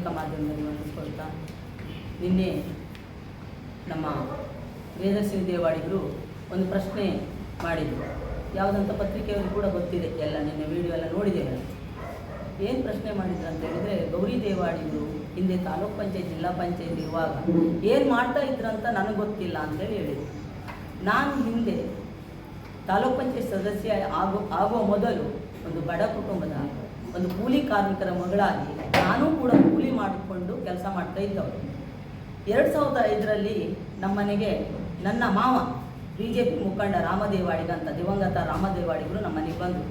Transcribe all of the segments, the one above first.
ಪತ್ರಿಕಾ ಮಾಧ್ಯಮದಲ್ಲಿ ವಂದಿಸ್ಕೊಳ್ತಾ ನಿನ್ನೆ ನಮ್ಮ ವೇದಶ್ರೀ ದೇವಾಡಿಗರು ಒಂದು ಪ್ರಶ್ನೆ ಮಾಡಿದರು. ಯಾವುದಂತ ಪತ್ರಿಕೆಯವರು ಕೂಡ ಗೊತ್ತಿದೆ ಎಲ್ಲ, ನಿನ್ನೆ ವಿಡಿಯೋ ಎಲ್ಲ ನೋಡಿದ್ದೇವೆ ಏನು ಪ್ರಶ್ನೆ ಮಾಡಿದ್ರು ಅಂತ ಹೇಳಿದರೆ, ಗೌರಿ ದೇವಾಡಿಗರು ಹಿಂದೆ ತಾಲೂಕ್ ಪಂಚಾಯತ್, ಜಿಲ್ಲಾ ಪಂಚಾಯತ್ ಇರುವಾಗ ಏನು ಮಾಡ್ತಾ ಇದ್ರಂತ ನನಗೆ ಗೊತ್ತಿಲ್ಲ ಅಂತೇಳಿ ಹೇಳಿದರು. ನಾನು ಹಿಂದೆ ತಾಲೂಕ್ ಪಂಚಾಯತ್ ಸದಸ್ಯ ಆಗೋ, ಆಗುವ ಮೊದಲು ಒಂದು ಬಡ ಕುಟುಂಬದ ಒಂದು ಕೂಲಿ ಕಾರ್ಮಿಕರ ಮಗಳಾಗಿ ನಾನು ಕೂಡ ಕೂಲಿ ಮಾಡಿಕೊಂಡು ಕೆಲಸ ಮಾಡ್ತಾ ಇದ್ದವರು ಎರಡು ಸಾವಿರದ ಐದರಲ್ಲಿ ನಮ್ಮನೆಗೆ ನನ್ನ ಮಾವ ಬಿ ಜೆ ಪಿ ಮುಖಂಡ ರಾಮದೇವಾಡಿಗ ಅಂತ ದಿವಂಗತ ರಾಮದೇವಾಡಿಗರು ನಮ್ಮನೆಗೆ ಬಂದರು.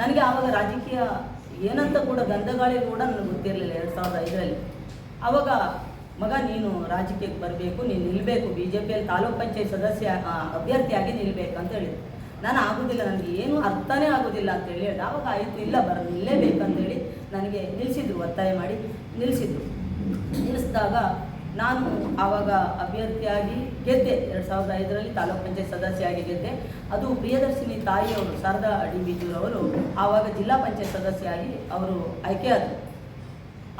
ನನಗೆ ಆವಾಗ ರಾಜಕೀಯ ಏನಂತ ಕೂಡ ಗಂಧಗಾಳಿ ಕೂಡ ನನಗೆ ಗೊತ್ತಿರಲಿಲ್ಲ ಎರಡು ಸಾವಿರದ ಐದರಲ್ಲಿ. ಆವಾಗ ಮಗ ನೀನು ರಾಜಕೀಯಕ್ಕೆ ಬರಬೇಕು, ನೀನು ನಿಲ್ಲಬೇಕು ಬಿ ಜೆ ಪಿಯಲ್ಲಿ ತಾಲೂಕು ಪಂಚಾಯತ್ ಸದಸ್ಯ ಅಭ್ಯರ್ಥಿಯಾಗಿ ನಿಲ್ಲಬೇಕು ಅಂತ ಹೇಳಿದ್ರು. ನಾನು ಆಗೋದಿಲ್ಲ, ನನಗೆ ಏನು ಅರ್ಥನೇ ಆಗೋದಿಲ್ಲ ಅಂತ ಹೇಳಿ ಆವಾಗ ಆಯಿತು, ಇಲ್ಲ ಬರ ನಿಲ್ಲೇಬೇಕಂತೇಳಿ ನನಗೆ ನಿಲ್ಲಿಸಿದ್ರು ಒತ್ತಾಯ ಮಾಡಿ ನಿಲ್ಲಿಸಿದ್ರು ನಿಲ್ಲಿಸಿದಾಗ ನಾನು ಆವಾಗ ಅಭ್ಯರ್ಥಿಯಾಗಿ ಗೆದ್ದೆ. ಎರಡು ಸಾವಿರದ ಐದರಲ್ಲಿ ತಾಲೂಕ್ ಪಂಚಾಯತ್ ಸದಸ್ಯೆಯಾಗಿ ಗೆದ್ದೆ. ಅದು ಪ್ರಿಯದರ್ಶಿನಿ ತಾಯಿಯವರು, ಶಾರದಾ ಅಡಿ ಬೀಜೂರವರು ಆವಾಗ ಜಿಲ್ಲಾ ಪಂಚಾಯತ್ ಸದಸ್ಯೆಯಾಗಿ ಅವರು ಆಯ್ಕೆಯಾದರು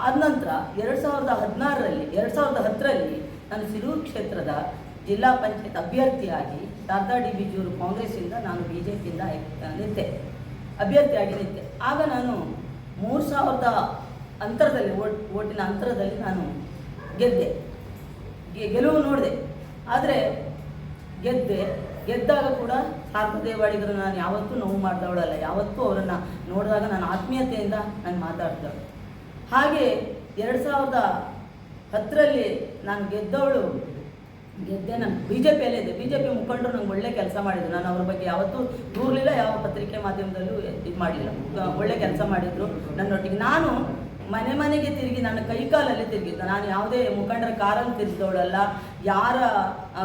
ಆದ ನಂತರ ಎರಡು ಸಾವಿರದ ಹದಿನಾರರಲ್ಲಿ, ಎರಡು ಸಾವಿರದ ಹತ್ತರಲ್ಲಿ ನಾನು ಸಿರೂರು ಕ್ಷೇತ್ರದ ಜಿಲ್ಲಾ ಪಂಚಾಯತ್ ಅಭ್ಯರ್ಥಿಯಾಗಿ ಶಾರದಾ ಡಿ ಬಿಜೂರು ಕಾಂಗ್ರೆಸ್ಸಿಂದ ನಾನು ಬಿ ಜೆ ಪಿಯಿಂದ ನಿಂತೆ ಅಭ್ಯರ್ಥಿಯಾಗಿ ನಿಂತೆ. ಆಗ ನಾನು ಮೂರು ಸಾವಿರದ ಅಂತರದಲ್ಲಿ ಓಟ್ ಓಟಿನ ಅಂತರದಲ್ಲಿ ನಾನು ಗೆದ್ದೆ. ಗೆಲುವು ನೋಡಿದೆ. ಆದರೆ ಗೆದ್ದೆ, ಗೆದ್ದಾಗ ಕೂಡ ದೇವಾಡಿಗರು ನಾನು ಯಾವತ್ತೂ ನೋವು ಮಾಡಿದವಳಲ್ಲ. ಯಾವತ್ತೂ ಅವರನ್ನು ನೋಡಿದಾಗ ನಾನು ಆತ್ಮೀಯತೆಯಿಂದ ನಾನು ಮಾತಾಡ್ತೇವೆ ಹಾಗೆ ಎರಡು ಸಾವಿರದ ಹತ್ತರಲ್ಲಿ ನಾನು ಗೆದ್ದವಳು ಗೆದ್ದೆ ನಾನು. ಬಿ ಜೆ ಪಿಯಲ್ಲೇ ಇದ್ದೆ. ಬಿ ಜೆ ಪಿ ಮುಖಂಡರು ನಂಗೆ ಒಳ್ಳೆ ಕೆಲಸ ಮಾಡಿದ್ರು. ನಾನು ಅವ್ರ ಬಗ್ಗೆ ಯಾವತ್ತೂ ದೂರಲಿಲ್ಲ, ಯಾವ ಪತ್ರಿಕೆ ಮಾಧ್ಯಮದಲ್ಲೂ ಇದು ಮಾಡಲಿಲ್ಲ. ಒಳ್ಳೆ ಕೆಲಸ ಮಾಡಿದರು ನನ್ನೊಟ್ಟಿಗೆ. ನಾನು ಮನೆ ಮನೆಗೆ ತಿರುಗಿ, ನನ್ನ ಕೈಕಾಲಲ್ಲಿ ತಿರುಗಿದ್ದ. ನಾನು ಯಾವುದೇ ಮುಖಂಡರ ಕಾರಲ್ಲಿ ತಿರುಗಿದವಳಲ್ಲ, ಯಾರ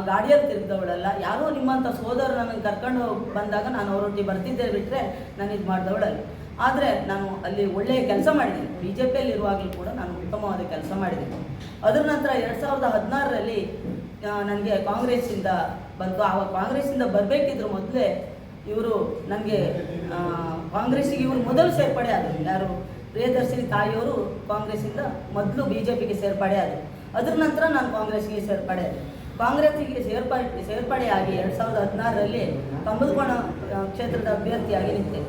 ಗಾಡಿಯಲ್ಲಿ ತಿರುಗಿದವಳಲ್ಲ, ಯಾರೋ ನಿಮ್ಮಂಥ ಸೋದರ ನನಗೆ ಕರ್ಕೊಂಡು ಬಂದಾಗ ನಾನು ಅವರೊಟ್ಟಿಗೆ ಬರ್ತಿದ್ದೆ ಬಿಟ್ಟರೆ ನಾನು ಇದು ಮಾಡಿದವಳಲ್ಲ. ಆದರೆ ನಾನು ಅಲ್ಲಿ ಒಳ್ಳೆಯ ಕೆಲಸ ಮಾಡಿದ್ದೀನಿ ಬಿ ಜೆ ಪಿಯಲ್ಲಿ ಇರುವಾಗಲೂ ಕೂಡ ನಾನು ಉತ್ತಮವಾದ ಕೆಲಸ ಮಾಡಿದ್ದೀನಿ ಅದರ ನಂತರ ಎರಡು ಸಾವಿರದ ಹದಿನಾರರಲ್ಲಿ ನನಗೆ ಕಾಂಗ್ರೆಸ್ಸಿಂದ ಬಂತು. ಆವಾಗ ಕಾಂಗ್ರೆಸ್ಸಿಂದ ಬರಬೇಕಿದ್ರು ಮೊದಲೇ ಇವರು ನನಗೆ ಕಾಂಗ್ರೆಸ್ಸಿಗೆ ಇವರು ಮೊದಲು ಸೇರ್ಪಡೆ ಆದರು. ಯಾರು? ಪ್ರಿಯದರ್ಶಿನಿ ತಾಯಿಯವರು ಕಾಂಗ್ರೆಸ್ಸಿಂದ ಮೊದಲು ಬಿ ಜೆ ಪಿಗೆ ಸೇರ್ಪಡೆ ಆದರು. ಅದರ ನಂತರ ನಾನು ಕಾಂಗ್ರೆಸ್ಗೆ ಸೇರ್ಪಡೆ ಆದೆ. ಕಾಂಗ್ರೆಸ್ಸಿಗೆ ಸೇರ್ಪಡೆ ಸೇರ್ಪಡೆಯಾಗಿ ಎರಡು ಸಾವಿರದ ಹದಿನಾರರಲ್ಲಿ ಕಂಬದಕೋಣ ಕ್ಷೇತ್ರದ ಅಭ್ಯರ್ಥಿಯಾಗಿ ನಿಂತೆ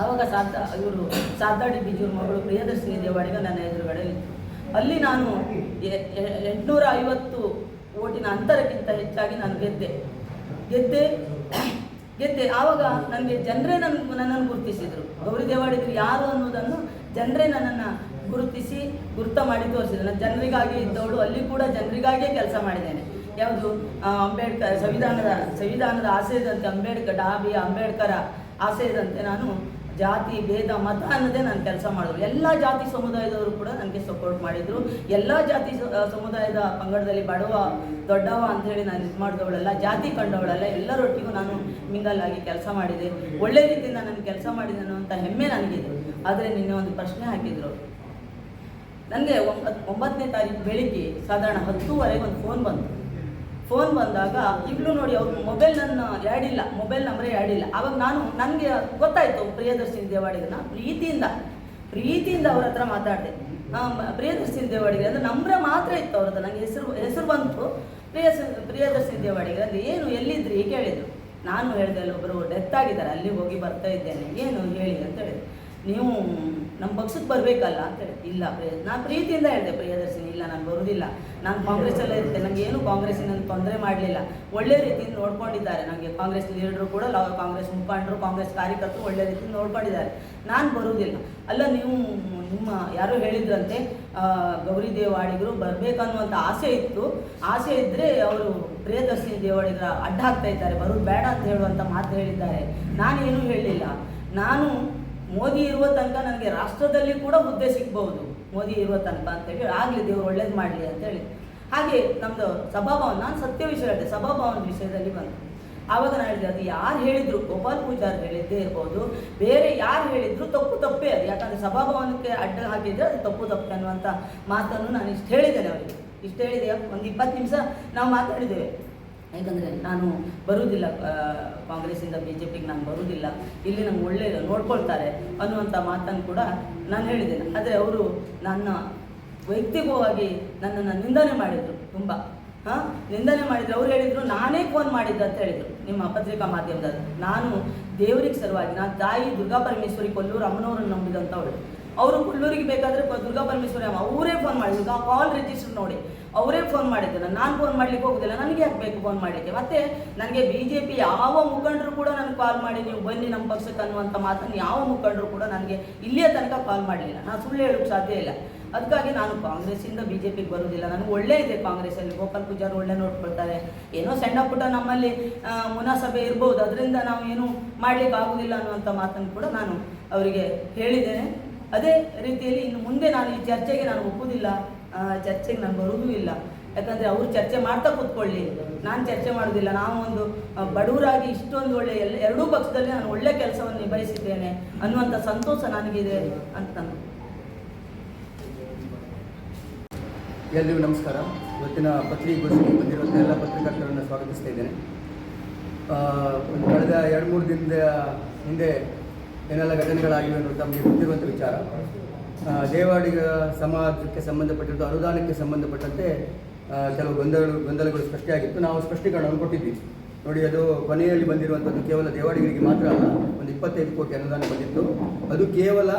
ಆವಾಗ ಸಾಧ ಇವರು ಸಾದ್ದಾಡಿ ಬಿಜೂರ್ ಮಗಳು ಪ್ರಿಯದರ್ಶಿನಿ ದೇವಾಡಿಗ ನನ್ನ ಎದುರುಗಡೆ ನಿಂತು ಅಲ್ಲಿ ನಾನು ಎಂಟುನೂರ ಐವತ್ತು ಓಟಿನ ಅಂತರಕ್ಕಿಂತ ಹೆಚ್ಚಾಗಿ ನಾನು ಗೆದ್ದೆ. ಗೆದ್ದೆ ಗೆದ್ದೆ. ಆವಾಗ ನನಗೆ ಜನರೇ ನನ್ನ ನನ್ನನ್ನು ಗುರುತಿಸಿದರು. ಗೌರಿ ದೇವಾಡಿದ್ರು ಯಾರು ಅನ್ನೋದನ್ನು ಜನರೇ ನನ್ನನ್ನು ಗುರುತಿಸಿ, ಗುರುತ ಮಾಡಿ ತೋರಿಸಿದ್ರು. ನಾನು ಜನರಿಗಾಗಿ ಇದ್ದವಳು, ಅಲ್ಲಿ ಕೂಡ ಜನರಿಗಾಗಿಯೇ ಕೆಲಸ ಮಾಡಿದ್ದೇನೆ. ಯಾವುದು? ಅಂಬೇಡ್ಕರ್, ಸಂವಿಧಾನದ ಸಂವಿಧಾನದ ಆಶಯದಂತೆ ಅಂಬೇಡ್ಕರ್ ಡಾಬಿ, ಅಂಬೇಡ್ಕರ ಆಶಯದಂತೆ ನಾನು ಜಾತಿ, ಭೇದ, ಮತ ಅನ್ನೋದೇ ನಾನು ಕೆಲಸ ಮಾಡಿದ್ರು. ಎಲ್ಲ ಜಾತಿ ಸಮುದಾಯದವರು ಕೂಡ ನನಗೆ ಸಪೋರ್ಟ್ ಮಾಡಿದರು. ಎಲ್ಲ ಜಾತಿ ಸಮುದಾಯದ ಪಂಗಡದಲ್ಲಿ ಬಡವ, ದೊಡ್ಡವ ಅಂತ ಹೇಳಿ ನಾನು ಇದು ಮಾಡಿದವಳೆಲ್ಲ, ಜಾತಿ ಕಂಡವಳೆಲ್ಲ, ಎಲ್ಲರೊಟ್ಟಿಗೂ ನಾನು ಮಿಂಗಲ್ ಆಗಿ ಕೆಲಸ ಮಾಡಿದೆ. ಒಳ್ಳೆ ರೀತಿಯಿಂದ ನಾನು ಕೆಲಸ ಮಾಡಿದೆ ಅನ್ನುವಂಥ ಹೆಮ್ಮೆ ನನಗಿದೆ. ಆದರೆ ನಿನ್ನೆ ಒಂದು ಪ್ರಶ್ನೆ ಹಾಕಿದ್ರು. ನನಗೆ ಒಂಬತ್ತು ಒಂಬತ್ತನೇ ತಾರೀಕು ಬೆಳಿಗ್ಗೆ ಸಾಧಾರಣ ಹತ್ತೂವರೆಗೆ ಒಂದು ಫೋನ್ ಬಂತು. ಫೋನ್ ಬಂದಾಗ ಈಗಲೂ ನೋಡಿ ಅವ್ರ ಮೊಬೈಲ್ ನನ್ನ ಆ್ಯಡ್ ಇಲ್ಲ ಮೊಬೈಲ್ ನಂಬರೇ ಆ್ಯಡ್ ಇಲ್ಲ. ಅವಾಗ ನಾನು, ನನಗೆ ಗೊತ್ತಾಯಿತು ಪ್ರಿಯದರ್ಶಿನಿ ದೇವಾಡಿಗನ ಪ್ರೀತಿಯಿಂದ ಪ್ರೀತಿಯಿಂದ ಅವ್ರ ಹತ್ರ ಮಾತಾಡಿದೆ. ಪ್ರಿಯದರ್ಶಿನಿ ದೇವಾಡಿಗೆ ಅಂದರೆ ನಂಬ್ರ ಮಾತ್ರ ಇತ್ತು ಅವ್ರದ್ದು. ನನಗೆ ಹೆಸರು ಹೆಸರು ಬಂತು. ಪ್ರಿಯ, ಪ್ರಿಯದರ್ಶಿನಿ ದೇವಾಡಿಗೆ ಅಂದರೆ ಏನು, ಎಲ್ಲಿದ್ರಿ? ಕೇಳಿದ್ರು. ನಾನು ಹೇಳಿದೆ ಅಲ್ಲಿ ಒಬ್ಬರು ಡೆತ್ ಆಗಿದ್ದಾರೆ. ಅಲ್ಲಿ ಹೋಗಿ ಬರ್ತಾ ಇದ್ದೇನೆ. ಏನು ಹೇಳಿ? ಅಂತ ಹೇಳಿದ್ರು. ನೀವು ನಮ್ಮ ಪಕ್ಷಕ್ಕೆ ಬರಬೇಕಲ್ಲ ಅಂತ ಹೇಳಿ. ಇಲ್ಲ, ಪ್ರಿಯ, ನಾನು ಪ್ರೀತಿಯಿಂದ ಹೇಳಿದೆ ಪ್ರಿಯದರ್ಶಿನಿ ಇಲ್ಲ, ನಾನು ಬರೋದಿಲ್ಲ. ನಾನು ಕಾಂಗ್ರೆಸ್ಸಲ್ಲೇ ಇರ್ತೇನೆ ನನಗೆ ಏನು ಕಾಂಗ್ರೆಸ್ಸಿನ ತೊಂದರೆ ಮಾಡಲಿಲ್ಲ. ಒಳ್ಳೆ ರೀತಿಯಿಂದ ನೋಡ್ಕೊಂಡಿದ್ದಾರೆ ನನಗೆ ಕಾಂಗ್ರೆಸ್ ಲೀಡರ್ ಕೂಡ ಕಾಂಗ್ರೆಸ್ ಮುಖಂಡರು, ಕಾಂಗ್ರೆಸ್ ಕಾರ್ಯಕರ್ತರು ಒಳ್ಳೆ ರೀತಿಯಿಂದ ನೋಡ್ಕೊಂಡಿದ್ದಾರೆ. ನಾನು ಬರುವುದಿಲ್ಲ ಅಲ್ಲ, ನೀವು ನಿಮ್ಮ ಯಾರು ಹೇಳಿದ್ರಂತೆ ಗೌರಿ ದೇವಾಡಿಗರು ಬರಬೇಕನ್ನುವಂಥ ಆಸೆ ಇತ್ತು. ಆಸೆ ಇದ್ದರೆ ಅವರು ಪ್ರಿಯದರ್ಶಿನಿ ದೇವಾಡಿಗರ ಅಡ್ಡ ಹಾಕ್ತಾ ಇದ್ದಾರೆ. ಬರೋದು ಬೇಡ ಅಂತ ಹೇಳುವಂಥ ಮಾತು ಹೇಳಿದ್ದಾರೆ. ನಾನೇನು ಹೇಳಲಿಲ್ಲ ನಾನು ಮೋದಿ ಇರುವ ತನಕ ನನಗೆ ರಾಷ್ಟ್ರದಲ್ಲಿ ಕೂಡ ಹುದ್ದೆ ಸಿಗ್ಬಹುದು. ಮೋದಿ ಇರುವ ತನಕ ಅಂತೇಳಿ ಆಗಲಿ ದೇವ್ರು ಒಳ್ಳೇದು ಮಾಡಲಿ ಅಂತೇಳಿ ಹಾಗೆ ನಮ್ಮದು ಸಭಾಭವನ್, ನಾನು ಸತ್ಯ ವಿಷಯ ಹೇಳಿದೆ ಸಭಾಭವನದ ವಿಷಯದಲ್ಲಿ ಬಂತು ಆವಾಗ ನಾನು ಹೇಳಿದೆ, ಅದು ಯಾರು ಹೇಳಿದ್ರು? ಗೋಪಾಲ್ ಪೂಜಾರ್ ಹೇಳಿದ್ದೇ ಇರ್ಬೋದು. ಬೇರೆ ಯಾರು ಹೇಳಿದ್ರು ತಪ್ಪು ತಪ್ಪೇ ಅದು. ಯಾಕಂದರೆ ಸಭಾಭವನಕ್ಕೆ ಅಡ್ಡ ಹಾಕಿದ್ರೆ ಅದು ತಪ್ಪು ತಪ್ಪು ಅನ್ನುವಂಥ ಮಾತನ್ನು ನಾನು ಇಷ್ಟು ಹೇಳಿದ್ದೇನೆ ಅವರಿಗೆ. ಇಷ್ಟು ಹೇಳಿದೆ ಒಂದು ಇಪ್ಪತ್ತು ನಿಮಿಷ ನಾವು ಮಾತಾಡಿದ್ದೇವೆ. ಯಾಕಂದರೆ ನಾನು ಬರುವುದಿಲ್ಲ ಕಾಂಗ್ರೆಸ್ಸಿಂದ ಬಿ ಜೆ ಪಿಗೆ ನಾನು ಬರುವುದಿಲ್ಲ ಇಲ್ಲಿ ನಂಗೆ ಒಳ್ಳೆಯದು ನೋಡ್ಕೊಳ್ತಾರೆ ಅನ್ನುವಂಥ ಮಾತನ್ನು ಕೂಡ ನಾನು ಹೇಳಿದ್ದೇನೆ. ಆದರೆ ಅವರು ನನ್ನ ವೈಯಕ್ತಿಕವಾಗಿ ನನ್ನನ್ನು ನಿಂದನೆ ಮಾಡಿದರು ತುಂಬ. ಹಾಂ? ನಿಂದನೆ ಮಾಡಿದ್ರು. ಅವ್ರು ಹೇಳಿದರು, ನಾನೇ ಫೋನ್ ಮಾಡಿದ್ದೆ ಅಂತ ಹೇಳಿದರು ನಿಮ್ಮ ಪತ್ರಿಕಾ ಮಾಧ್ಯಮದಲ್ಲಿ. ನಾನು ದೇವರಿಗೆ ಸಲುವಾಗಿ, ನಾನು ತಾಯಿ ದುರ್ಗಾ ಪರಮೇಶ್ವರಿ ಕೊಲ್ಲೂರು ಅಮ್ಮನವ್ರನ್ನ ನಂಬಿದಂಥವಳು. ಅವರು ಕೊಲ್ಲೂರಿಗೆ ಬೇಕಾದರೆ ದುರ್ಗಾ ಪರಮೇಶ್ವರಿ ಅಮ್ಮ, ಅವರೇ ಫೋನ್ ಮಾಡಿದ್ರು. ಕಾಲ್ ರಿಜಿಸ್ಟರ್ ನೋಡಿ. ಅವರೇ ಫೋನ್ ಮಾಡಿದ್ದಾರೆ ನಾನು ಫೋನ್ ಮಾಡ್ಲಿಕ್ಕೆ ಹೋಗುದಿಲ್ಲ. ನನಗೆ ಯಾಕೆ ಬೇಕು ಫೋನ್ ಮಾಡಲಿಕ್ಕೆ? ಮತ್ತೆ ನನಗೆ ಬಿ ಜೆ ಪಿ ಯಾವ ಮುಖಂಡರು ಕೂಡ ನನಗೆ ಕಾಲ್ ಮಾಡಿ, ನೀವು ಬನ್ನಿ ನಮ್ಮ ಪಕ್ಷಕ್ಕೆ ಅನ್ನುವಂಥ ಮಾತನ್ನು ಯಾವ ಮುಖಂಡರು ಕೂಡ ನನಗೆ ಇಲ್ಲಿಯ ತನಕ ಕಾಲ್ ಮಾಡಲಿಲ್ಲ. ನಾನು ಸುಳ್ಳು ಹೇಳೋಕ್ಕೆ ಸಾಧ್ಯ ಇಲ್ಲ. ಅದಕ್ಕಾಗಿ ನಾನು ಕಾಂಗ್ರೆಸ್ಸಿಂದ ಬಿ ಜೆ ಪಿಗೆ ಬರುವುದಿಲ್ಲ ನನಗೆ ಒಳ್ಳೆ ಇದೆ ಕಾಂಗ್ರೆಸ್ಸಲ್ಲಿ. ಗೋಪಾಲ್ ಪೂಜಾರು ಒಳ್ಳೆ ನೋಡ್ಕೊಳ್ತಾರೆ. ಏನೋ ಸಣ್ಣ ಪುಟ್ಟ ನಮ್ಮಲ್ಲಿ ಮುನಾಸಭೆ ಇರ್ಬೋದು. ಅದರಿಂದ ನಾವು ಏನು ಮಾಡಲಿಕ್ಕೆ ಆಗುವುದಿಲ್ಲ ಅನ್ನುವಂಥ ಮಾತನ್ನು ಕೂಡ ನಾನು ಅವರಿಗೆ ಹೇಳಿದ್ದೇನೆ. ಅದೇ ರೀತಿಯಲ್ಲಿ ಇನ್ನು ಮುಂದೆ ನಾನು ಈ ಚರ್ಚೆಗೆ ನಾನು ಒಪ್ಪುವುದಿಲ್ಲ ಚರ್ಚೆಗೆ ನಾನು ಬರುವುದೂ ಇಲ್ಲ. ಯಾಕಂದರೆ ಅವರು ಚರ್ಚೆ ಮಾಡ್ತಾ ಕೂತ್ಕೊಳ್ಳಿ. ನಾನು ಚರ್ಚೆ ಮಾಡೋದಿಲ್ಲ. ನಾವು ಒಂದು ಬಡವರಾಗಿ ಇಷ್ಟೊಂದು ಒಳ್ಳೆ ಎಲ್ಲ ಎರಡೂ ಪಕ್ಷದಲ್ಲಿ ನಾನು ಒಳ್ಳೆ ಕೆಲಸವನ್ನು ನಿಭಾಯಿಸಿದ್ದೇನೆ ಅನ್ನುವಂಥ ಸಂತೋಷ ನನಗಿದೆ ಅಂತ ನಾನು. ಎಲ್ರಿಗೂ ನಮಸ್ಕಾರ. ಇವತ್ತಿನ ಪತ್ರಿಕಾಗೋಷ್ಠಿಗೆ ಬಂದಿರುವಂಥ ಎಲ್ಲ ಪತ್ರಕರ್ತರನ್ನು ಸ್ವಾಗತಿಸ್ತಾ ಇದ್ದೇನೆ. ಕಳೆದ ಎರಡು, ಮೂರು ದಿನದ ಹಿಂದೆ ಏನೆಲ್ಲ ಘಟನೆಗಳಾಗಿವೆ ಅನ್ನೋದು ತಮಗೆ ಗೊತ್ತಿರುವಂಥ ವಿಚಾರ. ದೇವಾಡಿಗ ಸಮಾಜಕ್ಕೆ ಸಂಬಂಧಪಟ್ಟಿದ್ದು, ಅನುದಾನಕ್ಕೆ ಸಂಬಂಧಪಟ್ಟಂತೆ ಕೆಲವು ಗೊಂದಲಗಳು ಗೊಂದಲಗಳು ಸ್ಪಷ್ಟಿಯಾಗಿತ್ತು. ನಾವು ಸ್ಪಷ್ಟೀಕರಣವನ್ನು ಕೊಟ್ಟಿದ್ವಿ ನೋಡಿ, ಅದು ಕೊನೆಯಲ್ಲಿ ಬಂದಿರುವಂಥದ್ದು ಕೇವಲ ದೇವಾಡಿಗರಿಗೆ ಮಾತ್ರ ಅಲ್ಲ, ಒಂದು ಇಪ್ಪತ್ತೈದು ಕೋಟಿ ಅನುದಾನ ಬಂದಿತ್ತು. ಅದು ಕೇವಲ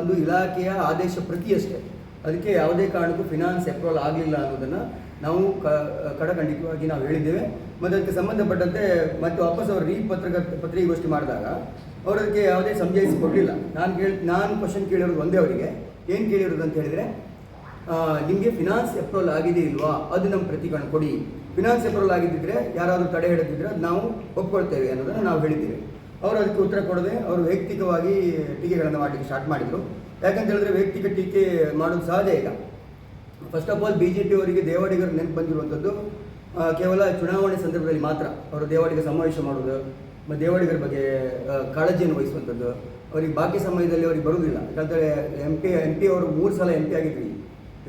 ಒಂದು ಇಲಾಖೆಯ ಆದೇಶ ಪ್ರತಿಯಷ್ಟೇ. ಅದಕ್ಕೆ ಯಾವುದೇ ಕಾರಣಕ್ಕೂ ಫಿನಾನ್ಸ್ ಅಪ್ರೂವಲ್ ಆಗಲಿಲ್ಲ ಅನ್ನೋದನ್ನು ನಾವು ಕ, ಕಡಖಂಡಿತವಾಗಿ ನಾವು ಹೇಳಿದ್ದೇವೆ. ಮತ್ತು ಅದಕ್ಕೆ ಸಂಬಂಧಪಟ್ಟಂತೆ ಮತ್ತು ವಾಪಸ್ ಅವರು ರೀ ಪತ್ರಕ ಪತ್ರಿಕೋಷ್ಠಿ ಮಾಡಿದಾಗ ಅವರು ಅದಕ್ಕೆ ಯಾವುದೇ ಸಮಜಾಯಿಸಿ ಕೊಡಲಿಲ್ಲ ನಾನು ಕೇಳಿ, ನಾನು ಕ್ವಶನ್ ಕೇಳಿರೋದು ಒಂದೇ ಅವರಿಗೆ. ಏನು ಕೇಳಿರೋದು ಅಂತ ಹೇಳಿದರೆ ನಿಮಗೆ ಫಿನಾನ್ಸ್ ಅಪ್ರೂವಲ್ ಆಗಿದೆ ಇಲ್ವಾ? ಅದು ನಮ್ಮ ಪ್ರತಿಕರಣ ಕೊಡಿ. ಫಿನಾನ್ಸ್ ಅಪ್ರೂವಲ್ ಆಗಿದ್ದಿದ್ರೆ, ಯಾರಾದರೂ ತಡೆ ಹಿಡಿದಿದ್ರೆ ಅದು ನಾವು ಒಪ್ಕೊಳ್ತೇವೆ ಅನ್ನೋದನ್ನು ನಾವು ಹೇಳಿದ್ದೀವಿ. ಅವರು ಅದಕ್ಕೆ ಉತ್ತರ ಕೊಡದೆ ಅವರು ವೈಯಕ್ತಿಕವಾಗಿ ಟೀಕೆಗಳನ್ನು ಮಾಡಲಿಕ್ಕೆ ಸ್ಟಾರ್ಟ್ ಮಾಡಿದರು. ಯಾಕಂತ ಹೇಳಿದ್ರೆ ವೈಯಕ್ತಿಕ ಟೀಕೆ ಮಾಡೋದು ಸಹಜ ಈಗ. First of all B J P ಅವರಿಗೆ ದೇವಾಡಿಗರು ನೆನಪು ಬಂದಿರುವಂಥದ್ದು ಕೇವಲ ಚುನಾವಣೆ ಸಂದರ್ಭದಲ್ಲಿ ಮಾತ್ರ. ಅವರು ದೇವಾಡಿಗೆ ಸಮಾವೇಶ ಮಾಡೋದು ದೇವಾಡಿಗರ ಬಗ್ಗೆ ಕಾಳಜಿಯನ್ನು ವಹಿಸುವಂಥದ್ದು. ಅವರಿಗೆ ಬಾಕಿ ಸಮಯದಲ್ಲಿ ಅವ್ರಿಗೆ ಬರುವುದಿಲ್ಲ. ಯಾಕಂದರೆ ಎಂ ಪಿ ಎಂ ಪಿ ಅವರು ಮೂರು ಸಲ ಎಂ ಪಿ ಆಗಿದ್ವಿ.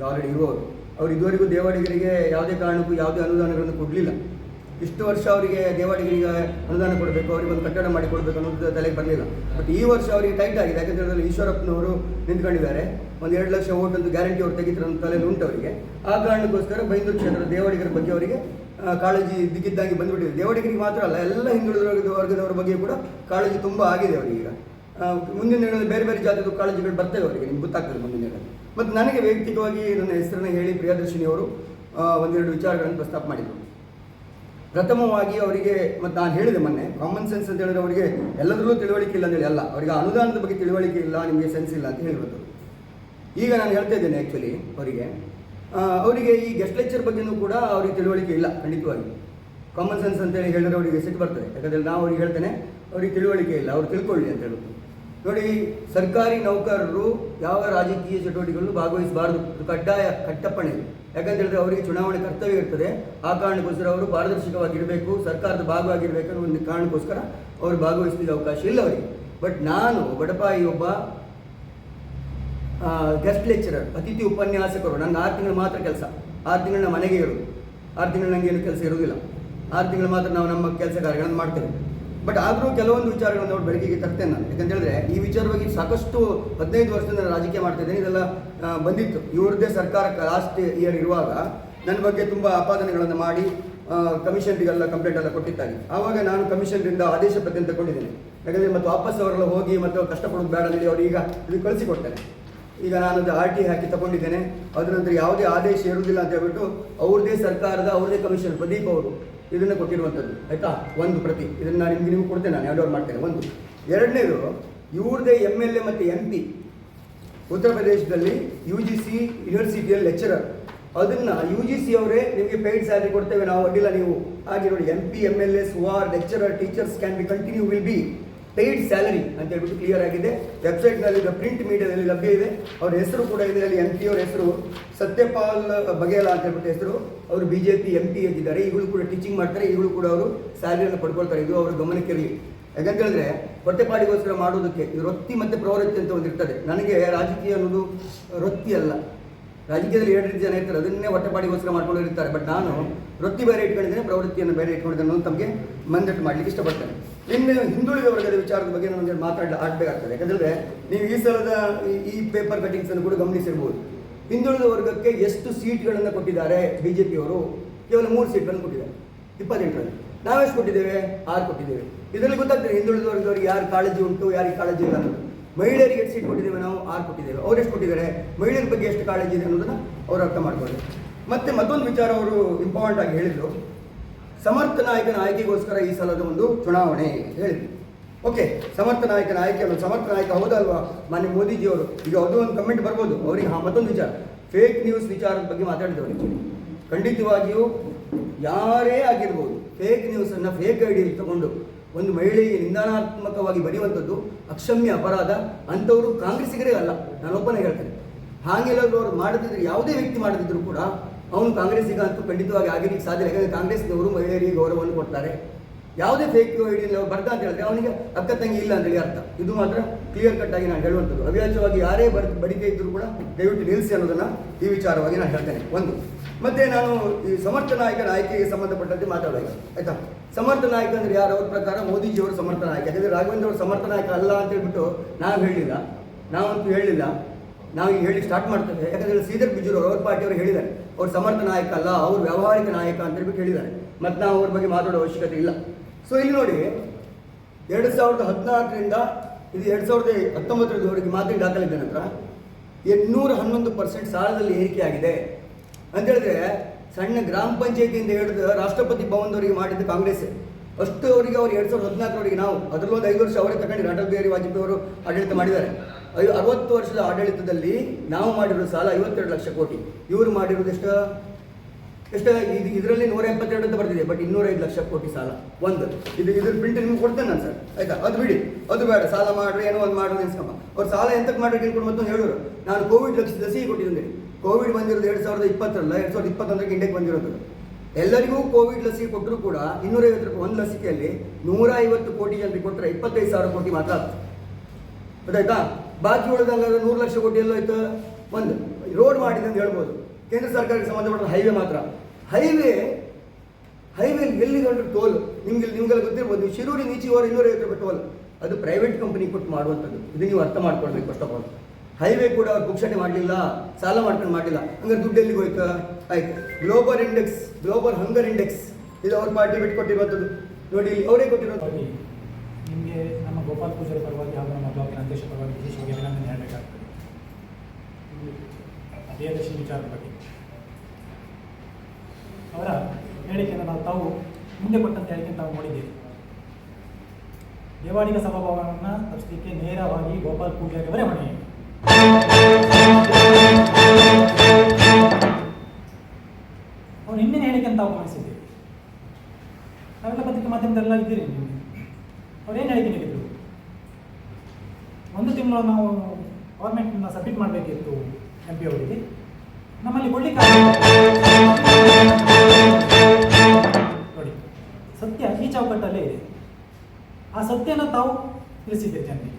ಆಲ್ರೆಡಿ ಇರುವವರು. ಅವ್ರು ಇದುವರೆಗೂ ದೇವಾಡಿಗರಿಗೆ ಯಾವುದೇ ಕಾರಣಕ್ಕೂ ಯಾವುದೇ ಅನುದಾನಗಳನ್ನು ಕೊಡಲಿಲ್ಲ. ಇಷ್ಟು ವರ್ಷ ಅವರಿಗೆ ದೇವಾಡಿಗರಿಗೆ ಅನುದಾನ ಕೊಡಬೇಕು, ಅವರಿಗೆ ಒಂದು ಕಟ್ಟಡ ಮಾಡಿ ಕೊಡಬೇಕು ಅನ್ನೋದು ತಲೆಗೆ ಬರಲಿಲ್ಲ ಬಟ್ ಈ ವರ್ಷ ಅವರಿಗೆ ಟೈಟ್ ಆಗಿದೆ. ಯಾಕಂತ ಹೇಳಿದ್ರೆ ಈಶ್ವರಪ್ಪನವರು ನಿಂತ್ಕೊಂಡಿದ್ದಾರೆ. ಒಂದು ಎರಡು ಲಕ್ಷ ಓಟ್ ಒಂದು ಗ್ಯಾರಂಟಿ ಅವ್ರು ತೆಗಿತಾರೆ ಅಂತ ತಲೆಯಲ್ಲಿ ಉಂಟು ಅವರಿಗೆ. ಆ ಕಾರಣಕ್ಕೋಸ್ಕರ ಬೈಂದೂರು ಕ್ಷೇತ್ರದ ದೇವಾಡಿಗರ ಬಗ್ಗೆ ಅವರಿಗೆ ಕಾಳಜಿ ಬಿಗಿದ್ದಾಗಿ ಬಂದ್ಬಿಟ್ಟಿದೆ. ದೇವಡಿಗರಿಗೆ ಮಾತ್ರ ಅಲ್ಲ, ಎಲ್ಲ ಹಿಂದುಳಿದ ವರ್ಗದ ವರ್ಗದವರ ಬಗ್ಗೆ ಕೂಡ ಕಾಳಜಿ ತುಂಬ ಆಗಿದೆ ಅವರಿಗೆ ಈಗ. ಮುಂದಿನ ದಿನಗಳಲ್ಲಿ ಬೇರೆ ಬೇರೆ ಜಾತಿದು ಕಾಳಜಿಗಳು ಬರ್ತವೆ ಅವರಿಗೆ, ನಿಮ್ಗೆ ಗೊತ್ತಾಗ್ತದೆ ಮುಂದಿನ ದಿನಗಳಲ್ಲಿ. ಮತ್ತು ನನಗೆ ವೈಯಕ್ತಿಕವಾಗಿ ನನ್ನ ಹೆಸರನ್ನು ಹೇಳಿ ಪ್ರಿಯದರ್ಶಿನಿ ಅವರು ಒಂದೆರಡು ವಿಚಾರಗಳನ್ನು ಪ್ರಸ್ತಾಪ ಮಾಡಿದರು. ಪ್ರಥಮವಾಗಿ ಅವರಿಗೆ, ಮತ್ತು ನಾನು ಹೇಳಿದೆ ಮೊನ್ನೆ ಕಾಮನ್ ಸೆನ್ಸ್ ಅಂತ ಹೇಳಿದ್ರೆ ಅವರಿಗೆ ಎಲ್ಲದರಲ್ಲೂ ತಿಳುವಳಿಕೆ ಇಲ್ಲ ಅಂತೇಳಿ ಅಲ್ಲ, ಅವರಿಗೆ ಅನುದಾನದ ಬಗ್ಗೆ ತಿಳುವಳಿಕೆ ಇಲ್ಲ, ನಿಮಗೆ ಸೆನ್ಸ್ ಇಲ್ಲ ಅಂತ ಹೇಳಿರೋದು. ಈಗ ನಾನು ಹೇಳ್ತಾ ಇದ್ದೇನೆ ಆ್ಯಕ್ಚುಲಿ ಅವರಿಗೆ ಅವರಿಗೆ ಈ ಗೆಸ್ಟ್ ಲೆಕ್ಚರ್ ಬಗ್ಗೆನೂ ಕೂಡ ಅವರಿಗೆ ತಿಳುವಳಿಕೆ ಇಲ್ಲ, ಖಂಡಿತವಾಗಿ. ಕಾಮನ್ ಸೆನ್ಸ್ ಅಂತೇಳಿ ಹೇಳಿದ್ರೆ ಅವರಿಗೆ ಸಿಟ್ಟು ಬರ್ತದೆ. ಯಾಕಂದರೆ ನಾವು ಅವ್ರಿಗೆ ಹೇಳ್ತೇನೆ, ಅವ್ರಿಗೆ ತಿಳುವಳಿಕೆ ಇಲ್ಲ, ಅವ್ರು ತಿಳ್ಕೊಳ್ಳಿ ಅಂತ ಹೇಳೋದು ನೋಡಿ, ಸರ್ಕಾರಿ ನೌಕರರು ಯಾವ ರಾಜಕೀಯ ಚಟುವಟಿಕೆಗಳಲ್ಲೂ ಭಾಗವಹಿಸಬಾರದು. ಇದು ಕಡ್ಡಾಯ, ಕಟ್ಟಪ್ಪಣೆ. ಯಾಕಂತ ಹೇಳಿದ್ರೆ ಅವರಿಗೆ ಚುನಾವಣೆ ಕರ್ತವ್ಯ ಇರ್ತದೆ. ಆ ಕಾರಣಕ್ಕೋಸ್ಕರ ಅವರು ಪಾರದರ್ಶಕವಾಗಿರಬೇಕು, ಸರ್ಕಾರದ ಭಾಗವಾಗಿರಬೇಕು ಅನ್ನೋ ಒಂದು ಕಾರಣಕ್ಕೋಸ್ಕರ ಅವರು ಭಾಗವಹಿಸಲಿಕ್ಕೆ ಅವಕಾಶ ಇಲ್ಲ ಅವರಿಗೆ. ಬಟ್ ನಾನು ಬಡಪಾಯಿ ಒಬ್ಬ ಗೆಸ್ಟ್ ಲೆಕ್ಚರರ್ ಅತಿಥಿ ಉಪನ್ಯಾಸಕರು, ನನ್ನ ಆರು ತಿಂಗಳು ಮಾತ್ರ ಕೆಲಸ. ಆರು ತಿಂಗಳು ನಮ್ಮ ಮನೆಗೆ ಇರೋದು. ಆರು ತಿಂಗಳು ಏನು ಕೆಲಸ ಇರೋದಿಲ್ಲ ಆರು ತಿಂಗಳು ಮಾತ್ರ ನಾವು ನಮ್ಮ ಕೆಲಸ ಕಾರ್ಯಗಳನ್ನು ಮಾಡ್ತೇವೆ. ಬಟ್ ಆದರೂ ಕೆಲವೊಂದು ವಿಚಾರಗಳನ್ನು ಅವ್ರು ಬೆಳಕಿಗೆ ತರ್ತೇನೆ ನಾನು. ಯಾಕಂತ ಹೇಳಿದ್ರೆ ಈ ವಿಚಾರವಾಗಿ ಸಾಕಷ್ಟು ಹದಿನೈದು ವರ್ಷದಿಂದ ನಾನು ರಾಜಕೀಯ ಮಾಡ್ತಾ ಇದ್ದೇನೆ. ಇದೆಲ್ಲ ಬಂದಿತ್ತು. ಇವ್ರದ್ದೇ ಸರ್ಕಾರ ಲಾಸ್ಟ್ ಇಯರ್ ಇರುವಾಗ ನನ್ನ ಬಗ್ಗೆ ತುಂಬ ಆಪಾದನೆಗಳನ್ನು ಮಾಡಿ ಕಮಿಷನ್ರಿಗೆಲ್ಲ ಕಂಪ್ಲೇಂಟ್ ಎಲ್ಲ ಕೊಟ್ಟಿದ್ದಾರೆ. ಆವಾಗ ನಾನು ಕಮಿಷನ್ರಿಂದ ಆದೇಶ ಪ್ರತಿಯನ್ನು ತಗೊಂಡಿದ್ದೇನೆ. ಯಾಕಂದರೆ ಮತ್ತು ವಾಪಸ್ ಅವರೆಲ್ಲ ಹೋಗಿ ಮತ್ತು ಕಷ್ಟಪಡೋದು ಬೇಡ ಅಂತೇಳಿ ಅವ್ರು ಈಗ ಇದು ಕಳಿಸಿಕೊಡ್ತೇನೆ ಈಗ ನಾನು ಅದು ಆರ್ ಟಿ ಹಾಕಿ ತಗೊಂಡಿದ್ದೇನೆ. ಅದರ ನಂತರ ಯಾವುದೇ ಆದೇಶ ಇರುವುದಿಲ್ಲ ಅಂತ ಹೇಳ್ಬಿಟ್ಟು ಅವ್ರದೇ ಸರ್ಕಾರದ ಅವ್ರದೇ ಕಮಿಷನ್, ಪ್ರದೀಪ್ ಅವರು ಇದನ್ನು ಕೊಟ್ಟಿರುವಂಥದ್ದು. ಆಯ್ತಾ? ಒಂದು ಪ್ರತಿ. ಇದನ್ನು ನಾನು ನಿಮ್ಗೆ ನಿಮ್ಗೆ ಕೊಡ್ತೇನೆ, ನಾನು ಹ್ಯಾಂಡ್ ಮಾಡ್ತೇನೆ. ಒಂದು. ಎರಡನೇದು ಇವ್ರದೇ ಎಂ ಎಲ್ ಎ ಮತ್ತು ಎಂ ಪಿ ಉತ್ತರ ಪ್ರದೇಶದಲ್ಲಿ ಯು ಜಿ ಸಿ ಯೂನಿವರ್ಸಿಟಿಯಲ್ಲಿ ಲೆಕ್ಚರರ್ ಅದನ್ನ ಯು ಜಿ ಸಿ ಅವರೇ ನಿಮಗೆ ಪೇಯ್ಡ್ ಸ್ಯಾಲರಿ ಕೊಡ್ತೇವೆ ನಾವು. ಅಡ್ಡಿಲ್ಲ ನೀವು. ಹಾಗೆ ನೋಡಿ M P M L S R lecturer teachers can be continue will be paid salary ಅಂತ ಹೇಳ್ಬಿಟ್ಟು ಕ್ಲಿಯರ್ ಆಗಿದೆ. ವೆಬ್ಸೈಟ್ನಲ್ಲಿ ಪ್ರಿಂಟ್ ಮೀಡಿಯಾದಲ್ಲಿ ಲಭ್ಯ ಇದೆ. ಅವ್ರ ಹೆಸರು ಕೂಡ ಇದೆ. ಅಲ್ಲಿ ಎಂ ಪಿ ಅವರ ಹೆಸರು, ಸತ್ಯಪಾಲ್ ಬಗೆಲ ಅಂತ ಹೇಳ್ಬಿಟ್ಟು ಹೆಸರು. ಅವರು B J P M P ಆಗಿದ್ದಾರೆ. ಈಗಲೂ ಕೂಡ ಟೀಚಿಂಗ್ ಮಾಡ್ತಾರೆ. ಈಗಲೂ ಕೂಡ ಅವರು ಸ್ಯಾಲರಿಯನ್ನು ಪಡ್ಕೊಳ್ತಾರೆ. ಇದು ಅವರ ಗಮನಕ್ಕಿರಲಿ ಯಾಕಂತ ಹೇಳಿದ್ರೆ ಹೊಟ್ಟೆಪಾಡಿಗೋಸ್ಕರ ಮಾಡೋದಕ್ಕೆ ಇದು ವೃತ್ತಿ ಮತ್ತು ಪ್ರವೃತ್ತಿ ಅಂತ ಒಂದು ಇರ್ತದೆ. ನನಗೆ ರಾಜಕೀಯ ಅನ್ನೋದು ವೃತ್ತಿ ಅಲ್ಲ. ರಾಜಕೀಯದಲ್ಲಿ ಎರಡು ರೀತಿ ಜನ ಇರ್ತಾರೆ. ಅದನ್ನೇ ಹೊಟ್ಟೆಪಾಡಿಗೋಸ್ಕರ ಮಾಡ್ಕೊಂಡು ಇರ್ತಾರೆ. ಬಟ್ ನಾನು ವೃತ್ತಿ ಬೇರೆ ಇಟ್ಕೊಂಡಿದ್ದೇನೆ, ಪ್ರವೃತ್ತಿಯನ್ನು ಬೇರೆ ಇಟ್ಕೊಂಡಿದ್ದೇನೆ ಅನ್ನೋದು ತಮಗೆ ಮಂದಟ್ಟು ಮಾಡಲಿಕ್ಕೆ ಇಷ್ಟಪಡ್ತೇನೆ. ಇನ್ನು ಹಿಂದುಳಿದ ವರ್ಗದ ವಿಚಾರದ ಬಗ್ಗೆ ನಮಗೆ ಮಾತಾಡ ಆಡಬೇಕಾಗ್ತದೆ ಯಾಕಂದ್ರೆ ನೀವು ಈ ಸಲದ ಈ- ಪೇಪರ್ ಕಟಿಂಗ್ಸನ್ನು ಕೂಡ ಗಮನಿಸಿರ್ಬೋದು. ಹಿಂದುಳಿದ ವರ್ಗಕ್ಕೆ ಎಷ್ಟು ಸೀಟ್ಗಳನ್ನು ಕೊಟ್ಟಿದ್ದಾರೆ ಬಿ ಜೆ ಪಿಯವರು ಕೇವಲ ಮೂರು ಸೀಟ್ಗಳನ್ನು ಕೊಟ್ಟಿದ್ದಾರೆ. ಇಪ್ಪತ್ತೆಂಟರಲ್ಲಿ. ನಾವೆಷ್ಟು ಕೊಟ್ಟಿದ್ದೇವೆ? ಆರು ಕೊಟ್ಟಿದ್ದೇವೆ. ಇದರಲ್ಲಿ ಗೊತ್ತಾಗ್ತದೆ ಹಿಂದುಳಿದ ವರ್ಗದವರಿಗೆ ಯಾರು ಕಾಳಜಿ ಉಂಟು, ಯಾರಿಗೆ ಕಾಳಜಿ ಇಲ್ಲ ಅನ್ನೋದು. ಮಹಿಳೆಯರಿಗೆ ಎಷ್ಟು ಸೀಟ್ ಕೊಟ್ಟಿದ್ದೇವೆ ನಾವು? ಆರು ಕೊಟ್ಟಿದ್ದೇವೆ. ಅವ್ರು ಎಷ್ಟು ಕೊಟ್ಟಿದ್ದಾರೆ? ಮಹಿಳೆಯರ ಬಗ್ಗೆ ಎಷ್ಟು ಕಾಳಜಿ ಇದೆ ಅನ್ನೋದನ್ನು ಅವರು ಅರ್ಥ ಮಾಡ್ಕೊಳ್ಳಿ ಮತ್ತೆ ಮತ್ತೊಂದು ವಿಚಾರ ಅವರು ಇಂಪಾರ್ಟೆಂಟ್ ಆಗಿ ಹೇಳಿದರು. ಸಮರ್ಥ ನಾಯಕನ ಆಯ್ಕೆಗೋಸ್ಕರ ಈ ಸಲದ ಒಂದು ಚುನಾವಣೆ ಹೇಳಿದ್ವಿ. ಓಕೆ ಸಮರ್ಥ ನಾಯಕನ ಆಯ್ಕೆ ಅನ್ನೋದು ಸಮರ್ಥ ನಾಯಕ ಹೌದಲ್ವಾ? ಮಾನ್ಯ ಮೋದಿಜಿಯವರು. ಈಗ ಅದು ಒಂದು ಕಮೆಂಟ್ ಬರ್ಬೋದು. ಅವರಿಗೆ ಹಾ, ಮತ್ತೊಂದು ವಿಚಾರ. ಫೇಕ್ ನ್ಯೂಸ್ ವಿಚಾರದ ಬಗ್ಗೆ ಮಾತಾಡಿದವರು ಖಂಡಿತವಾಗಿಯೂ ಯಾರೇ ಆಗಿರ್ಬೋದು ಫೇಕ್ ನ್ಯೂಸನ್ನು ಫೇಕ್ ಐಡಿಯಲ್ಲಿ ತಗೊಂಡು ಒಂದು ಮಹಿಳೆಗೆ ನಿಂದನಾತ್ಮಕವಾಗಿ ಬರೆಯುವಂಥದ್ದು ಅಕ್ಷಮ್ಯ ಅಪರಾಧ ಅಂಥವರು ಕಾಂಗ್ರೆಸ್ಸಿಗರೇ ಅಲ್ಲ. ನಾನು ಒಬ್ಬನೇ ಹೇಳ್ತೇನೆ. ಹಾಗೆಲ್ಲರೂ ಅವರು ಮಾಡದಿದ್ದರೆ ಯಾವುದೇ ವ್ಯಕ್ತಿ ಮಾಡದಿದ್ದರೂ ಕೂಡ ಅವನು ಕಾಂಗ್ರೆಸ್ಸಿಗೆ ಅಂತೂ ಖಂಡಿತವಾಗಿ ಆಗಿರ್ಲಿಕ್ಕೆ ಸಾಧ್ಯ ಯಾಕಂದರೆ ಕಾಂಗ್ರೆಸ್ನವರು ಮಹಿಳೆಯರಿಗೆ ಗೌರವವನ್ನು ಕೊಡ್ತಾರೆ. ಯಾವುದೇ ಫೇಕ್ ಐಡಿಯಲ್ಲಿ ಬರ್ತಾ ಅಂತ ಹೇಳಿದ್ರೆ ಅವನಿಗೆ ಅಕ್ಕ ತಂಗಿ ಇಲ್ಲ ಅಂತೇಳಿ ಅರ್ಥ. ಇದು ಮಾತ್ರ ಕ್ಲಿಯರ್ ಕಟ್ ಆಗಿ ನಾನು ಹೇಳುವಂಥದ್ದು. ಅವಿರಾಜವಾಗಿ ಯಾರೇ ಬರ್, ಬಡಿಕೆ ಇದ್ದರೂ ಕೂಡ ದಯವಿಟ್ಟು ನಿಲ್ಲಿಸಿ ಅನ್ನೋದನ್ನು ಈ ವಿಚಾರವಾಗಿ ನಾನು ಹೇಳ್ತೇನೆ. ಒಂದು. ಮತ್ತೆ ನಾನು ಈ ಸಮರ್ಥ ನಾಯಕರ ಆಯ್ಕೆಗೆ ಸಂಬಂಧಪಟ್ಟಂತೆ ಮಾತಾಡಬೇಕು ಆಯ್ತಾ? ಸಮರ್ಥ ನಾಯಕ ಅಂದ್ರೆ ಯಾರು? ಅವ್ರ ಪ್ರಕಾರ ಮೋದಿಜಿಯವರು ಸಮರ್ಥ ನಾಯಕ. ಯಾಕಂದರೆ ರಾಘವೇಂದ್ರ ಅವರು ಸಮರ್ಥ ನಾಯಕ ಅಲ್ಲ ಅಂತ ಹೇಳ್ಬಿಟ್ಟು ನಾವು ಹೇಳಿಲ್ಲ. ನಾವಂತೂ ಹೇಳಿಲ್ಲ. ನಾವು ಈಗ ಹೇಳಿ ಸ್ಟಾರ್ಟ್ ಮಾಡ್ತೇವೆ. ಯಾಕಂದ್ರೆ ಶ್ರೀಧರ್ ಬಿಜೂರು ಅವ್ರ ಪಾರ್ಟಿಯವರು ಹೇಳಿದ್ದಾರೆ. ಅವ್ರು ಸಮರ್ಥ ನಾಯಕ ಅಲ್ಲ, ಅವ್ರು ವ್ಯಾವಹಾರಿಕ ನಾಯಕ ಅಂತ ಹೇಳ್ಬಿಟ್ಟು ಹೇಳಿದ್ದಾರೆ. ಮತ್ತು ನಾವು ಅವ್ರ ಬಗ್ಗೆ ಮಾತಾಡೋ ಅವಶ್ಯಕತೆ ಇಲ್ಲ. ಸೊ ಇಲ್ಲಿ ನೋಡಿ, ಎರಡು ಸಾವಿರದ ಹದಿನಾಲ್ಕರಿಂದ, ಇದು ಎರಡು ಸಾವಿರದ ಹತ್ತೊಂಬತ್ತರವರೆಗೆ ಮಾತಿನ ದಾಖಲಿದ್ದ ನಂತರ, ಎಂಟುನೂರ ಹನ್ನೊಂದು ಪರ್ಸೆಂಟ್ ಸಾಲದಲ್ಲಿ ಏರಿಕೆ ಆಗಿದೆ. ಅಂತ ಹೇಳಿದ್ರೆ, ಸಣ್ಣ ಗ್ರಾಮ ಪಂಚಾಯತಿಯಿಂದ ಹಿಡಿದು ರಾಷ್ಟ್ರಪತಿ ಭವನದವರಿಗೆ ಮಾಡಿದ್ದು ಕಾಂಗ್ರೆಸ್. ಅಷ್ಟು ಅವರಿಗೆ ಅವ್ರು ಎರಡು ಸಾವಿರದ ಹದಿನಾಲ್ಕರವರೆಗೆ ನಾವು ಅದರಲ್ಲೂ ಒಂದು ಐದು ವರ್ಷ ಅವರೇ ತಗೊಂಡಿದ್ದಾರೆ ಅಟಲ್ ಬಿಹಾರಿ ವಾಜಪೇಯಿ ಅವರು ಆಡಳಿತ ಮಾಡಿದ್ದಾರೆ. ಐ ಅರವತ್ತು ವರ್ಷದ ಆಡಳಿತದಲ್ಲಿ ನಾವು ಮಾಡಿರೋ ಸಾಲ ಐವತ್ತೆರಡು ಲಕ್ಷ ಕೋಟಿ. ಇವರು ಮಾಡಿರೋದು ಎಷ್ಟು ಎಷ್ಟು, ಇದು ಇದರಲ್ಲಿ ನೂರ ಎಪ್ಪತ್ತೆರಡು ಅಂತ ಬರ್ತಿದೆ ಬಟ್ ಇನ್ನೂರೈದು ಲಕ್ಷ ಕೋಟಿ ಸಾಲ. ಒಂದು. ಇದು, ಇದ್ರ ಪ್ರಿಂಟ್ ನಿಮ್ಗೆ ಕೊಡ್ತೇನೆ ನಾನು ಸರ್. ಆಯ್ತಾ? ಅದು ಬಿಡಿ. ಅದು ಬೇಡ. ಸಾಲ ಮಾಡ್ರಿ, ಏನೋ ಒಂದು ಮಾಡೋದು ಅನ್ಸ್ಕಮ್ಮ ಅವ್ರು ಸಾಲ ಎಂತಕ್ಕೆ ಮಾಡ್ರಿ ಕೇಳ್ಕೊಂಡು ಮತ್ತೊಂದು ಹೇಳಿದ್ರು ನಾನು ಕೋವಿಡ್ ಲಕ್ಷ ಸಿಹಿ ಕೊಟ್ಟಿದ್ದೆ ಕೋವಿಡ್ ಬಂದಿರೋದು ಎರಡು ಸಾವಿರದ ಇಪ್ಪತ್ತರಲ್ಲ, ಎರಡು ಸಾವಿರದ ಇಪ್ಪತ್ತೊಂದಕ್ಕೆ ಇಂಡಿಯಾಗೆ ಬಂದಿರೋದು. ಎಲ್ಲರಿಗೂ ಕೋವಿಡ್ ಲಸಿಕೆ ಕೊಟ್ಟರು ಕೂಡ ಇನ್ನೂರೈವತ್ತು ರೂಪಾಯಿ ಒಂದು ಲಸಿಕೆಯಲ್ಲಿ ನೂರ ಐವತ್ತು ಕೋಟಿ ಜನರಿಗೆ ಕೊಟ್ಟರೆ ಇಪ್ಪತ್ತೈದು ಸಾವಿರ ಕೋಟಿ ಮಾತ್ರ ಆಗ್ತದೆ ಗೊತ್ತಾಯ್ತಾ ಬಾಕಿ ಉಳಿದಂಗಾದ್ರೆ ನೂರು ಲಕ್ಷ ಕೋಟಿ ಎಲ್ಲೋಯ್ತು. ಒಂದು. ರೋಡ್ ಮಾಡಿದೆ ಅಂತ ಹೇಳ್ಬೋದು. ಕೇಂದ್ರ ಸರ್ಕಾರಕ್ಕೆ ಸಂಬಂಧಪಟ್ಟ ಹೈವೇ ಮಾತ್ರ. ಹೈವೇ ಹೈವೇ ಎಲ್ಲಿ ಗಂಟು ಟೋಲ್ ನಿಮ್ಗೆ, ನಿಮ್ಗೆಲ್ಲ ಗೊತ್ತಿರ್ಬೋದು, ನೀವು ಶಿರೂರಿ ನೀಚಿವರ ಇನ್ನೂರೈವತ್ತು ರೂಪಾಯಿ ಟೋಲ್ ಅದು ಪ್ರೈವೇಟ್ ಕಂಪನಿ ಕೊಟ್ಟು ಮಾಡುವಂಥದ್ದು. ಇದು ನೀವು ಅರ್ಥ ಮಾಡ್ಕೊಳ್ಬೇಕು ಫಸ್ಟ್ ಆಫ್ ಆಲ್ ಹೈವೇ ಕೂಡ ಅವ್ರು ಮಾಡಲಿಲ್ಲ, ಸಾಲ ಮಾಡ್ಕೊಂಡು ಮಾಡಲಿಲ್ಲ. ಹಂಗಾರೆ ದುಡ್ಡು ಎಲ್ಲಿಗೆ ಹೋಯ್ತು? ಆಯ್ತು. Global index global hunger index ಇದು ಅವ್ರ ಪಾರ್ಟಿ ಬಿಟ್ಕೊಟ್ಟಿರುವಂಥದ್ದು. ನೋಡಿ, ಇಲ್ಲಿ ಅವರೇ ಕೊಟ್ಟಿರೋದು ನಿಮಗೆ ನಮ್ಮ ಗೋಪಾಲ್ ಪೂಜಾರಿ ಪರವಾಗಿ ಹಾಗೂ ನಮ್ಮ ಪರವಾಗಿ ವಿಶೇಷವಾಗಿ ಅಭಿನಂದನೆ ದೇವದರ್ಶಿ ವಿಚಾರದ ಬಗ್ಗೆ ಅವರ ಹೇಳಿಕೆಯನ್ನು ನಾವು ತಾವು ಮುಂದೆ ಕೊಟ್ಟಂತ ಹೇಳಿಕೆ ತಾವು ನೋಡಿದ್ದೇವೆ. ದೇವಾಡಿಗ ಸಭಾಭವನವನ್ನು ತಪ್ಪಿಸಲಿಕ್ಕೆ ನೇರವಾಗಿ ಗೋಪಾಲ್ ಪೂಜಾರಿ ಅವರೇ ಹೊಣೆ. ಅವ್ರು ಹಿಂದಿನ ಹೇಳಿಕೆ ತಾವು ಗಮನಿಸಿದ್ದೀರಿ ನಾವೆಲ್ಲ ಪತ್ರಿಕೆ ಮಾಧ್ಯಮದಲ್ಲ ಇದ್ದೀರಿ ನೀವು. ಅವ್ರೇನು ಹೇಳಿಕೆ ನೀಡಿದ್ರು? ಒಂದು ತಿಂಗಳು ನಾವು ಗೌರ್ಮೆಂಟ್ನ ಸಬ್ಮಿಟ್ ಮಾಡಬೇಕಿತ್ತು. ಎಂ ಪಿ ಅವರಿಗೆ. ನಮ್ಮಲ್ಲಿ ಕೊಡ್ಲಿಕ್ಕೆ ನೋಡಿ, ಸತ್ಯ ಈ ಚೌಕಟ್ಟಲ್ಲೇ ಇದೆ. ಆ ಸತ್ಯನ ತಾವು ತಿಳಿಸಿದ್ದೆ ಜನರಿಗೆ.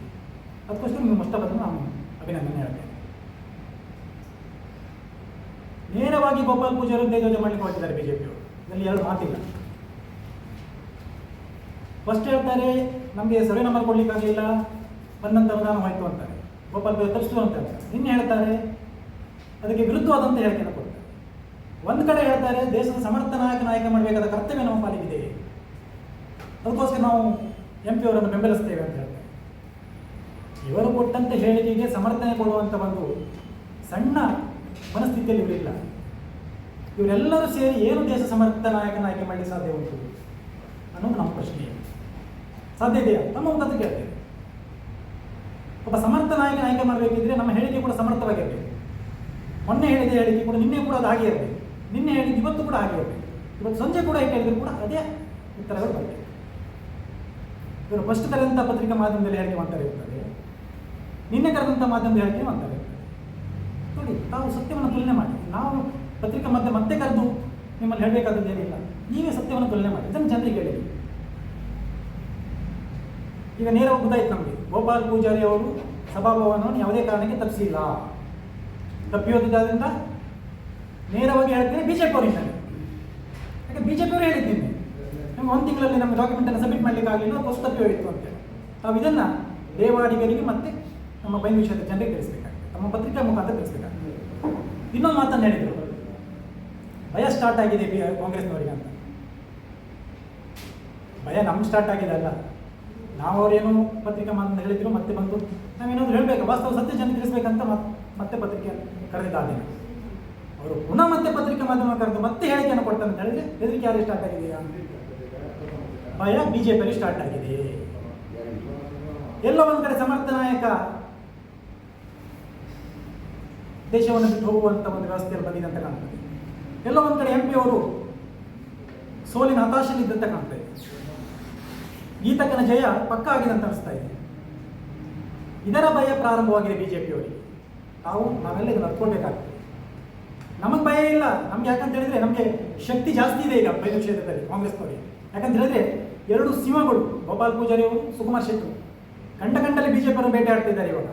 ಅದಕ್ಕೋಸ್ಕರ ನಿಮ್ಮ ಮಷ್ಟಪದನ್ನು ನಾನು ಅಭಿನಂದನೆ ಹೇಳ್ತೇನೆ. ನೇರವಾಗಿ ಗೋಪಾಲ್ ಪೂಜಾರಿ ದೇವಜ ಮಾಡಲಿಕ್ಕೆ ಹೊರಟಿದ್ದಾರೆ ಬಿಜೆಪಿಯವರು ಇದರಲ್ಲಿ ಎರಡು ಮಾತಿಲ್ಲ. ಫಸ್ಟ್ ಹೇಳ್ತಾರೆ, ನಮಗೆ ಸರ್ವೆ ನಂಬರ್ ಕೊಡ್ಲಿಕ್ಕಾಗಲಿಲ್ಲ. ಬಂದಂತ ಅನುದಾನ ಹೋಯ್ತು ಅಂತಾರೆ. ಗೋಪಾಲ್ ಪೂಜಾರಿ ತರಿಸ್ತು ಅಂತ ಹೇಳ್ತಾರೆ. ನಿನ್ನೆ ಹೇಳ್ತಾರೆ ಅದಕ್ಕೆ ವಿರುದ್ಧವಾದಂಥ ಹೇಳಿಕೆಯನ್ನು ಕೊಡ್ತಾರೆ. ಒಂದು ಕಡೆ ಹೇಳ್ತಾರೆ, ದೇಶದ ಸಮರ್ಥ ನಾಯಕ ನಾಯಕ ಮಾಡಬೇಕಾದ ಕರ್ತವ್ಯ ನಮ್ಮ ಪಾಲಿಗಿದೆ. ಅದಕ್ಕೋಸ್ಕರ ನಾವು ಎಂ ಪಿ ಅವರನ್ನು ಬೆಂಬಲಿಸ್ತೇವೆ ಅಂತ ಹೇಳ್ತಾರೆ. ಇವರು ಕೊಟ್ಟಂತ ಹೇಳಿಕೆಗೆ ಸಮರ್ಥನೆ ಕೊಡುವಂಥ ಒಂದು ಸಣ್ಣ ಮನಸ್ಥಿತಿಯಲ್ಲಿ ಇವರಿಲ್ಲ ಇವರೆಲ್ಲರೂ ಸೇರಿ ಏನು ದೇಶ ಸಮರ್ಥ ನಾಯಕನ ಆಯ್ಕೆ ಮಾಡಲಿಕ್ಕೆ ಸಾಧ್ಯ ಉಂಟು? ಅನ್ನೋದು ನಮ್ಮ ಪ್ರಶ್ನೆ. ಸಾಧ್ಯ ಇದೆಯಾ? ನಮ್ಮ ಮುಖಾಂತರ ಕೇಳ್ತೇವೆ ಒಬ್ಬ ಸಮರ್ಥ ನಾಯಕನ ಆಯ್ಕೆ ಮಾಡಬೇಕಿದ್ರೆ ನಮ್ಮ ಹೇಳಿಕೆ ಕೂಡ ಸಮರ್ಥವಾಗಿರಬೇಕು. ಮೊನ್ನೆ ಹೇಳಿದ ಹೇಳಿಕೆ ಕೂಡ ನಿನ್ನೆ ಕೂಡ ಅದು ಹಾಗೆ ನಿನ್ನೆ ಹೇಳಿದ್ದು ಇವತ್ತು ಕೂಡ ಹಾಗೆ ಇವತ್ತು ಸಂಜೆ ಕೂಡ ಹೇಳಿದ್ರು ಕೂಡ ಅದೇ ಉತ್ತರಗಳು ಬರ್ತವೆ ಇವರು ಫಸ್ಟ್ ಕರೆದಂಥ ಪತ್ರಿಕಾ ಮಾಧ್ಯಮದಲ್ಲಿ ಹೇಳಿಕೆ ಮಾಡ್ತಾರೆ ಇರ್ತದೆ. ನಿನ್ನೆ ಕರೆದಂಥ ಮಾಧ್ಯಮದಲ್ಲಿ ಹೇಳಿಕೆ ಮಾಡ್ತಾರೆ ನೋಡಿ, ತಾವು ಸತ್ಯವನ್ನು ತುಲನೆ ಮಾಡಿ. ನಾವು ಪತ್ರಿಕಾ ಮಾಧ್ಯಮ ಮತ್ತೆ ಕರೆದು ನಿಮ್ಮಲ್ಲಿ ಹೇಳಬೇಕಾದದ್ದು ಏನಿಲ್ಲ. ನೀವೇ ಸತ್ಯವನ್ನು ತುಲನೆ ಮಾಡಿ. ಇದನ್ನು ಜನರಿಗೆ ಹೇಳಿ. ಈಗ ನೇರ ಗೊತ್ತಾಯ್ತು ನಮಗೆ. ಗೋಪಾಲ್ ಪೂಜಾರಿ ಅವರು ಸಭಾಭವನವನ್ನು ಯಾವುದೇ ಕಾರಣಕ್ಕೆ ತಪ್ಪಿಸಿಲ್ಲ. ತಪ್ಪಿಯೋದ್ರಿಂದ ನೇರವಾಗಿ ಹೇಳ್ತೀನಿ ಬಿ ಜೆ ಪಿ ಅವರಿಂದಾನೆ ಯಾಕೆ ಬಿ ಜೆ ಅವರು ಹೇಳಿದ್ದೀನಿ. ನಮ್ಗೆ ಒಂದು ತಿಂಗಳಲ್ಲಿ ನಮ್ಮ ಡಾಕ್ಯುಮೆಂಟನ್ನು ಸಬ್ಮಿಟ್ ಮಾಡಲಿಕ್ಕೆ ಆಗಲಿಲ್ಲ ಹೊಸ ತಪ್ಪಿ ಹೋಯಿತು ಅಂತ. ನಾವು ಇದನ್ನು ದೇವಾಡಿಗರಿಗೆ ಮತ್ತೆ ನಮ್ಮ ಬೈಂದು ವಿಷಯದ ಜನರಿಗೆ ತಿಳಿಸ್ಬೇಕಾಗ್ತದೆ. ನಮ್ಮ ಪತ್ರಿಕಾ ಮುಖಾಂತರ ತಿಳಿಸ್ಬೇಕಾಗ್ತದೆ. ಇನ್ನೊಂದು ಮಾತನ್ನು ಹೇಳಿದರು. ಭಯ ಸ್ಟಾರ್ಟ್ ಆಗಿದೆ ಕಾಂಗ್ರೆಸ್ನವರಿಗೆ ಅಂತ. ಭಯ ನಮ್ಗೆ ಸ್ಟಾರ್ಟ್ ಆಗಿದೆ ಅಲ್ಲ. ನಾವು ಅವ್ರೇನು ಪತ್ರಿಕಾ ಮಾತನ್ನು ಹೇಳಿದ್ರು, ಮತ್ತೆ ಬಂದು ನಾವೇನಾದ್ರು ಹೇಳಬೇಕು? ವಾಸ್ತವ ಸತ್ಯ ಜನ ತಿಳಿಸ್ಬೇಕಂತ ಮತ್- ಮತ್ತೆ ಪತ್ರಿಕೆ ಕರೆದಿದ್ದಾದ್ದೇನೆ ಅವರು ಪುನಃ ಮತ್ತೆ ಪತ್ರಿಕೆ ಮಾಧ್ಯಮ ಕರೆದು ಮತ್ತೆ ಹೇಳಿಕೆಯನ್ನು ಕೊಡ್ತಾರೆ ಅಂತ ಹೇಳಿದ್ರೆ ಹೆದರಿಕೆ ಯಾರಿಗೆ ಸ್ಟಾರ್ಟ್ ಆಗಿದೆಯಾ ಭಯ ಬಿಜೆಪಿಯಲ್ಲಿ ಸ್ಟಾರ್ಟ್ ಆಗಿದೆ. ಎಲ್ಲ ಒಂದು ಕಡೆ ಸಮರ್ಥ ನಾಯಕ ದೇಶವನ್ನು ಬಿಟ್ಟು ಹೋಗುವಂತ ಒಂದು ವ್ಯವಸ್ಥೆಯಲ್ಲಿ ಬಂದಿದೆ ಅಂತ ಕಾಣ್ತದೆ. ಎಲ್ಲ ಒಂದು ಕಡೆ ಎಂ ಪಿ ಅವರು ಸೋಲಿನ ಹತಾಶೆಯಲ್ಲಿದ್ದಂತ ಕಾಣ್ತಾ ಇದೆ. ಈತಕ್ಕನ ಜಯ ಪಕ್ಕ ಆಗಿದೆ ಅಂತ ಅನಿಸ್ತಾ ಇದೆ. ಇದರ ಭಯ ಪ್ರಾರಂಭವಾಗಿದೆ ಬಿಜೆಪಿಯವರಿಗೆ. ನಾವು ನಾವೆಲ್ಲ ಇದನ್ನು ನಡ್ಕೊಳ್ಬೇಕಾಗ್ತದೆ ನಮಗೆ ಭಯ ಇಲ್ಲ. ನಮ್ಗೆ ಯಾಕಂತ ಹೇಳಿದ್ರೆ ನಮಗೆ ಶಕ್ತಿ ಜಾಸ್ತಿ ಇದೆ ಈಗ ಬಯಲು ಕ್ಷೇತ್ರದಲ್ಲಿ ಕಾಂಗ್ರೆಸ್ನವರಿಗೆ ಯಾಕಂತ ಹೇಳಿದ್ರೆ ಎರಡು ಸಿಂಹಗಳು, ಗೋಪಾಲ್ ಪೂಜಾರಿ ಅವರು, ಸುಕುಮಾರ್ ಶೆಟ್ಟರು ಕಂಡ ಕಂಡಲ್ಲಿ ಬಿಜೆಪಿ ಅವರು ಭೇಟಿ ಆಡ್ತಿದ್ದಾರೆ ಇವಾಗ.